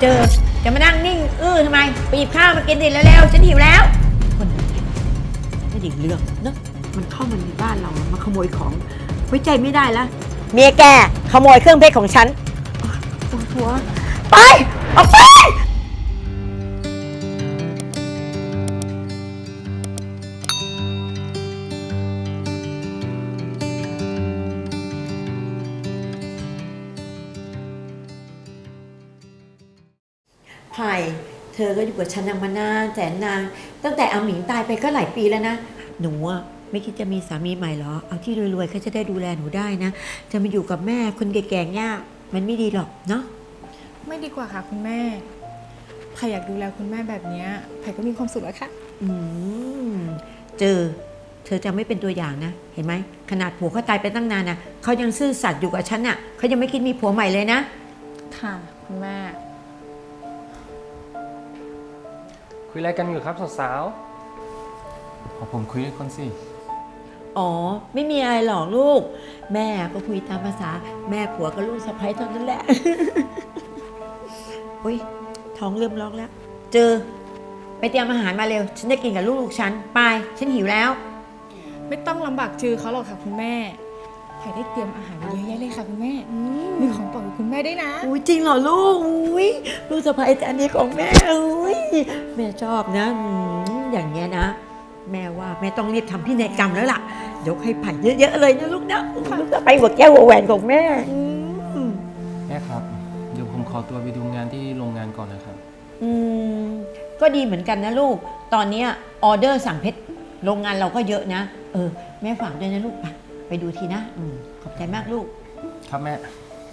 เจอ จะมานั่งนิ่ง อื้อทำไมไปหยิบข้าวมากินดิเร็วๆฉันหิวแล้วคนอะไรไม่ได้เรื่องเนอะมันเข้ามาในบ้านเรามาขโมยของไว้ใจไม่ได้แล้วเมียแกขโมยเครื่องเพชรของฉันปวดหัว ไป ออกไป ไผ่เธอก็อยู่กับฉันนางมานานแสนนาน ตั้งแต่อาหมิงตายไปก็หลายปีแล้วนะ หนูอะไม่คิดจะมีสามีใหม่เหรอ เอาที่รวยๆเขาจะได้ดูแลหนูได้นะ จะมาอยู่กับแม่คนแก่ๆเนี่ยมันไม่ดีหรอกเนาะ ไม่ดีกว่าค่ะคุณแม่ไผ่อยากดูแลคุณแม่แบบเนี้ยไผ่ก็มีความสุขแล้วค่ะ อืม เจอ เธอจะไม่เป็นตัวอย่างนะ เห็นไหม ขนาดผัวเขาตายไปตั้งนานนะเขายังซื่อสัตย์อยู่กับฉันน่ะเขายังไม่คิดมีผัวใหม่เลยนะ ค่ะ คุณแม่ คุยอะไรกันอยู่ครับสาวๆขอผมคุยด้วยคนสิ อ๋อ ไม่มีอะไรหรอกลูก แม่ก็คุยตามภาษา แม่ผัวกับลูกสะใภ้เท่านั้นแหละ อุ้ยท้องเริ่มร้องแล้ว เจอ ไปเตรียมอาหารมาเร็ว ฉันจะกินกับลูกๆฉัน ไป ฉันหิวแล้ว ไม่ต้องลำบากจือเขาหรอกค่ะคุณแม่ ไผ่ได้เตรียมอาหารไว้เยอะแยะเลยค่ะคุณแม่มีของโปรดของคุณแม่ด้วยนะ อุ้ยจริงเหรอลูกอุ้ยลูกสะใภ้แต่อันนี้ของแม่อุ้ยแม่ชอบนะอืมอย่างเงี้ยนะ แม่ว่าแม่ต้องรีบทำพินัยกรรมแล้วล่ะยกให้ไผ่เยอะๆเลยนะลูกนะลูกสะใภ้หัวแก้วหัวแหวนของแม่อืมแม่ครับเดี๋ยวผมขอตัวไปดูงานที่โรงงานก่อนนะครับ อืมก็ดีเหมือนกันนะลูก ตอนเนี้ยออเดอร์สั่งเพชรโรงงานเราก็เยอะนะ เออ แม่ฝากด้วยนะลูกไป ไปดูทีนะอืมขอบใจมากลูกครับแม่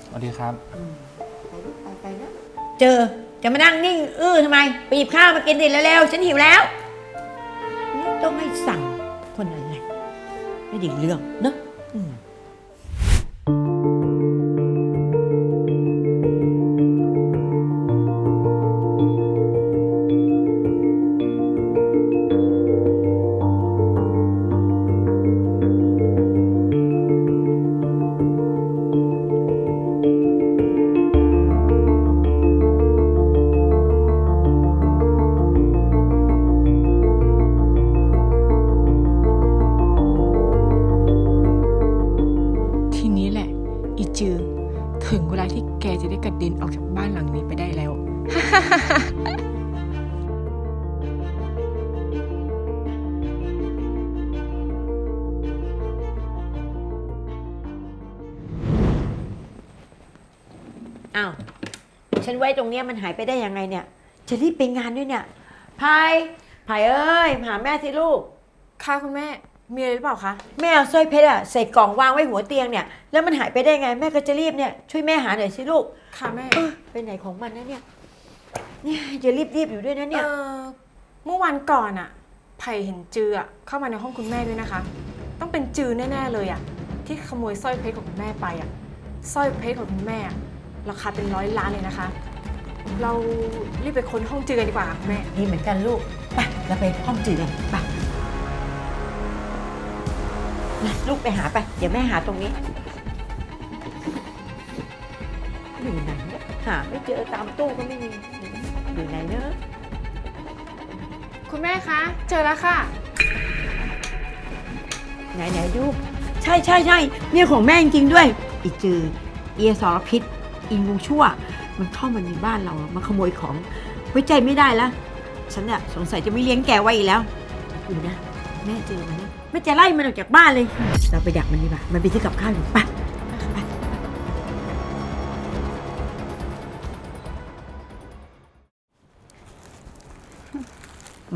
สวัสดีครับไปลูกไปไปนะ เจอจะมานั่งนิ่ง อื้อทำไม ไปหยิบข้าวมากินดิเร็วๆฉันหิวแล้วนี่ต้องให้สั่งคนอะไรไม่ได้เรื่องเนอะ อ้าว ฉันไว้ตรงเนี้ยมันหายไปได้ยังไงเนี่ย จะรีบไปงานด้วยเนี่ยพายพายเอ้ยมาหาแม่สิลูก ค่ะคุณแม่ มีอะไรหรือเปล่าคะ แม่เอาสร้อยเพชรอะใส่กล่องวางไว้หัวเตียงเนี่ย แล้วมันหายไปได้ไงแม่ก็จะรีบเนี่ยช่วยแม่หาหน่อยสิลูกค่ะแม่ เออไปไหนของมันนะเนี่ย เนี่ยจะรีบๆอยู่ด้วยนะเนี่ย เอ่อเมื่อวันก่อนอะไผ่เห็นจืออะเข้ามาในห้องคุณแม่ด้วยนะคะ ต้องเป็นจือแน่ ๆ เลยอะที่ขโมยสร้อยเพชรของคุณแม่ไปอะสร้อยเพชรของคุณแม่อะราคาเป็นร้อยล้านเลยนะคะ เรารีบไปค้นห้องจือกันดีกว่าค่ะคุณแม่นี่เหมือนกันลูก ไปเราไปห้องจืดกันไปนะลูกไปหาไป เดี๋ยวแม่หาตรงนี้ อยู่ไหนเนี่ยหาไม่เจอตามตู้ก็ไม่มี อยู่ไหนเนอะคุณแม่คะ เจอแล้วค่ะ ไหนไหนลูกใช่ใช่ใช่เนี่ยของแม่จริงๆด้วย อีจือ เอียสรพิษอีงูชั่ว มันเข้ามาในบ้านเรามาขโมยของไว้ใจไม่ได้แล้วฉันเนี่ยสงสัยจะไม่เลี้ยงแกไว้อีกแล้วอยู่นะ แม่เจอมันนะแม่จะไล่มันออกจากบ้านเลย เราไปดักมันดีกว่ามันไปซื้อกับข้าวอยู่ไปไ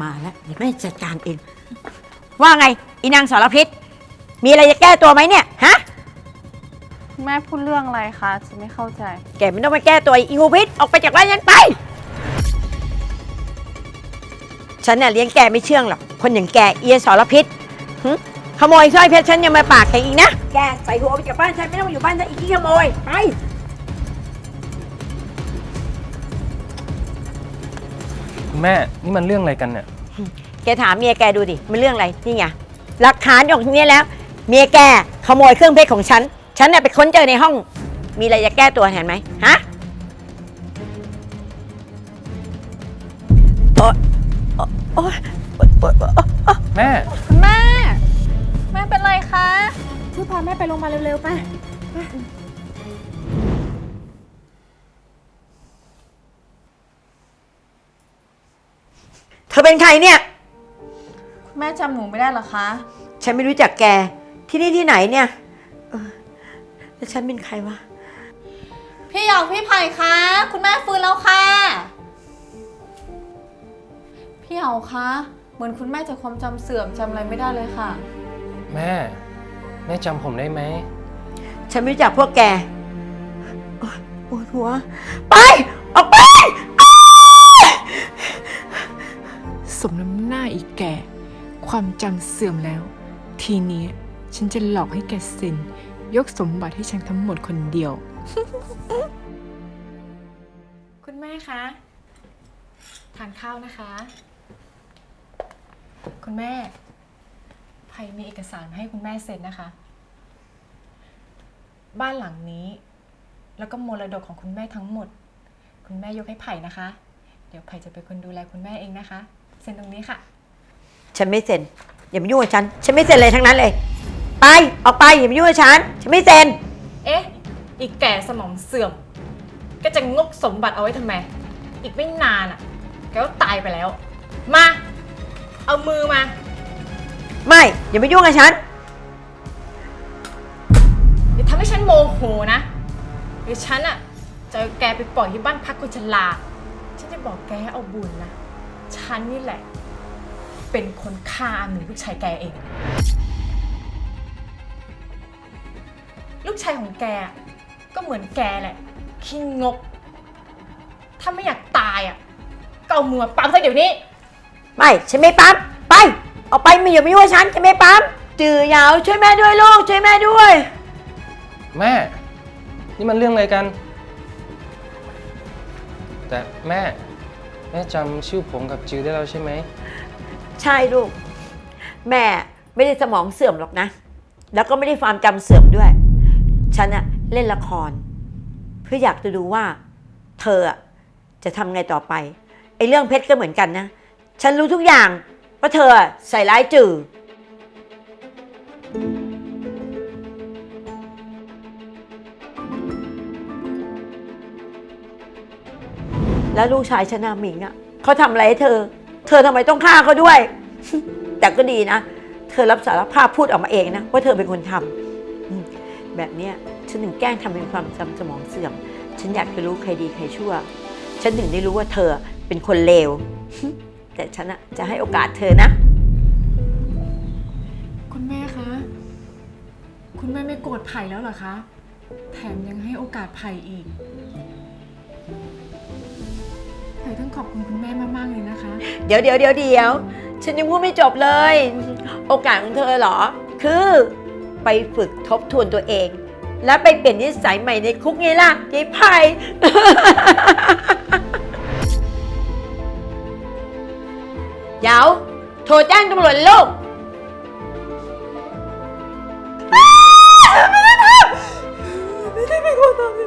มาแล้วเดี๋ยวแม่จัดการเอง ว่าไงอีนางสารพิษ มีอะไรจะแก้ตัวไหมเนี่ย ฮะ แม่พูดเรื่องอะไรคะจะไม่เข้าใจ แกไม่ต้องมาแก้ตัวอีงูพิษ ออกไปจากบ้านฉันไป ฉันน่ะเลี้ยงแกไม่เชื่องหรอก คนอย่างแกเอียสรพิษหึขโมยสร้อยเพชรฉันยังมาปากแข็งอีกนะ แกใส่หัวไปจากบ้านฉันไม่ต้องมาอยู่บ้านฉันอีกที่ขโมย ไป แม่ นี่มันเรื่องอะไรกันเนี่ย แกถามเมียแกดูดิ มันเรื่องอะไร นี่ไง หลักฐานอยู่อกเนี้แล้ว เมียแกขโมยเครื่องเพชรของฉัน ฉันเนี่ยไปค้นเจอในห้อง มีอะไรจะแก้ตัวเห็นไหมฮะโอ๊ยโอ๊ยแม่แม่ แม่เป็นไรคะ ช่วยพาแม่ไปโรงพยาบาลเร็วๆไป เธอเป็นใครเนี่ยคุณแม่จำหนูไม่ได้เหรอคะ ฉันไม่รู้จักแก ที่นี่ที่ไหนเนี่ยเออแล้วฉันเป็นใครวะ พี่หยองพี่ไผ่คะคุณแม่ฟื้นแล้วค่ะ พี่เหยาคะเหมือนคุณแม่จะความจำเสื่อมจำอะไรไม่ได้เลยค่ะ แม่ แม่จำผมได้ไหม ฉันไม่รู้จักพวกแกโอ๊ยปวดหัว ไป ออกไป มน้ำหน้าอีกแก่ ความจำเสื่อมแล้ว ทีนี้ฉันจะหลอกให้แกเซ็น ยกสมบัติให้ฉันทั้งหมดคนเดียว คุณแม่คะทานข้าวนะคะ คุณแม่ไผ่มีเอกสารมาให้คุณแม่เซ็นนะคะ บ้านหลังนี้ แล้วก็มรดกของคุณแม่ทั้งหมด คุณแม่ยกให้ไผ่นะคะ เดี๋ยวไผ่จะเป็นคนดูแลคุณแม่เองนะคะ ซ็นตรงนี้ค่ะ ฉันไม่เซ็น อย่ามายุ่งกับฉัน ฉันไม่เซ็นเลยทั้งนั้นเลย ไป ออกไป อย่ามายุ่งกับฉัน ฉันไม่เซ็น เอ๊ะ อีกแก่สมองเสื่อม ก็จะงกสมบัติเอาไว้ทำไม อีกไม่นานอะ แกก็ตายไปแล้ว มา เอามือมา ไม่ อย่ามายุ่งกับฉัน อย่าทำให้ฉันโมโหนะเดี๋ยวฉันอะจะเอาแกไปปล่อยที่บ้านพักคนชรา ฉันจะบอกแกให้เอาบุญนะ ฉันนี่แหละ เป็นคนฆ่าหนูลูกชายแกเอง ลูกชายของแกก็เหมือนแกแหละขี้งก ถ้าไม่อยากตายอะก็เอามือมาปั๊มซะเดี๋ยวนี้ ไม่ฉันไม่ปั๊มไป ออกไปไม่อย่ามายุ่งกับฉันฉันไม่ปั๊มจือยาวช่วยแม่ด้วยลูกช่วยแม่ด้วย แม่ นี่มันเรื่องอะไรกัน แต่แม่ แม่จำชื่อผมกับจือได้แล้วใช่ไหม ใช่ลูก แม่ไม่ได้สมองเสื่อมหรอกนะ แล้วก็ไม่ได้ความจำเสื่อมด้วย ฉันอะเล่นละคร เพื่ออยากจะดูว่า เธออะจะทำไงต่อไปไอ้เรื่องเพชรก็เหมือนกันนะ ฉันรู้ทุกอย่างว่าเธอใส่ร้ายจือ แล้วลูกชายชนะหมิงอะเขาทำอะไรให้เธอ เธอทำไมต้องฆ่าเขาด้วย แต่ก็ดีนะ เธอรับสารภาพพูดออกมาเองนะว่าเธอเป็นคนทำแบบเนี้ยฉันถึงแกล้งทำเป็นความจำสมองเสื่อม ฉันอยากจะรู้ใครดีใครชั่ว ฉันถึงได้รู้ว่าเธอเป็นคนเลว แต่ฉันอะจะให้โอกาสเธอนะ คุณแม่คะ คุณแม่ไม่โกรธไผ่แล้วเหรอคะ แถมยังให้โอกาสไผ่อีก ธอต้องขอบคุณคุณแม่มากๆเลยนะคะ เดี๋ยวเดี๋ยวเดี๋ยวเดี๋ยวฉันยังพูดไม่จบเลย โอกาสของเธอเหรอ คือไปฝึกทบทวนตัวเอง และไปเปลี่ยนนิสัยใหม่ในคุกไงล่ะยายไพาย เดี๋ยวโทรแจ้งตำรวจลูก ไม่ได้ทำไม่ได้เป็นคนทำ